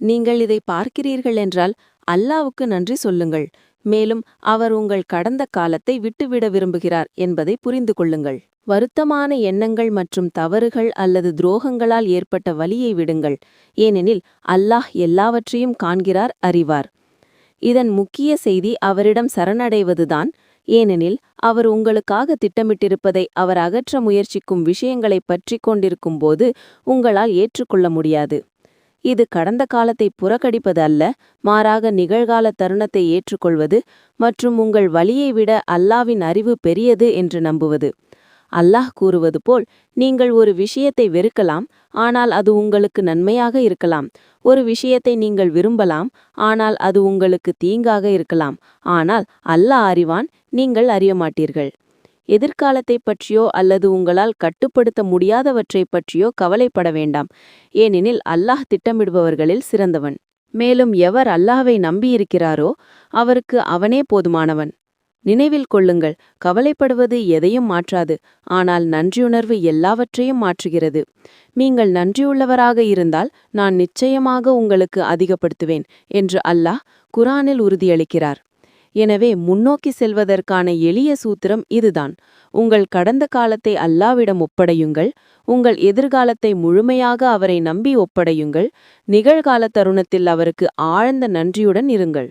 நீங்கள் இதை பார்க்கிறீர்கள் என்றால் அல்லாவுக்கு நன்றி சொல்லுங்கள். மேலும் அவர் உங்கள் கடந்த காலத்தை விட்டுவிட விரும்புகிறார் என்பதை புரிந்து கொள்ளுங்கள். வருத்தமான எண்ணங்கள் மற்றும் தவறுகள் அல்லது துரோகங்களால் ஏற்பட்ட வலியை விடுங்கள். ஏனெனில் அல்லாஹ் எல்லாவற்றையும் காண்கிறார் அறிவார். இதன் முக்கிய செய்தி அவரிடம் சரணடைவதுதான். ஏனெனில் அவர் உங்களுக்காக திட்டமிட்டிருப்பதை அவர் அகற்ற முயற்சிக்கும் விஷயங்களைப் பற்றி கொண்டிருக்கும்போது உங்களால் ஏற்றுக்கொள்ள முடியாது. இது கடந்த காலத்தை புறக்கணிப்பது அல்ல மாறாக நிகழ்கால தருணத்தை ஏற்றுக்கொள்வது மற்றும் உங்கள் வழியை விட அல்லாவின் அறிவு பெரியது என்று நம்புவது. அல்லாஹ் கூறுவது போல் நீங்கள் ஒரு விஷயத்தை வெறுக்கலாம் ஆனால் அது உங்களுக்கு நன்மையாக இருக்கலாம். ஒரு விஷயத்தை நீங்கள் விரும்பலாம் ஆனால் அது உங்களுக்கு தீங்காக இருக்கலாம். ஆனால் அல்லாஹ் அறிவான் நீங்கள் அறிய மாட்டீர்கள். எதிர்காலத்தைப் பற்றியோ அல்லது உங்களால் கட்டுப்படுத்த முடியாதவற்றைப் பற்றியோ கவலைப்பட வேண்டாம். ஏனெனில் அல்லாஹ் திட்டமிடுபவர்களில் சிறந்தவன். மேலும் எவர் அல்லாஹ்வை நம்பியிருக்கிறாரோ அவருக்கு அவனே போதுமானவன். நினைவில் கொள்ளுங்கள் கவலைப்படுவது எதையும் மாற்றாது ஆனால் நன்றியுணர்வு எல்லாவற்றையும் மாற்றுகிறது. நீங்கள் நன்றியுள்ளவராக இருந்தால் நான் நிச்சயமாக உங்களுக்கு அதிகப்படுத்துவேன் என்று அல்லாஹ் குரானில் உறுதியளிக்கிறார். எனவே முன்னோக்கி செல்வதற்கான எளிய சூத்திரம் இதுதான். உங்கள் கடந்த காலத்தை அல்லாவிடம் ஒப்படையுங்கள். உங்கள் எதிர்காலத்தை முழுமையாக அவரை நம்பி ஒப்படையுங்கள். நிகழ்கால தருணத்தில் அவருக்கு ஆழ்ந்த நன்றியுடன் இருங்கள்.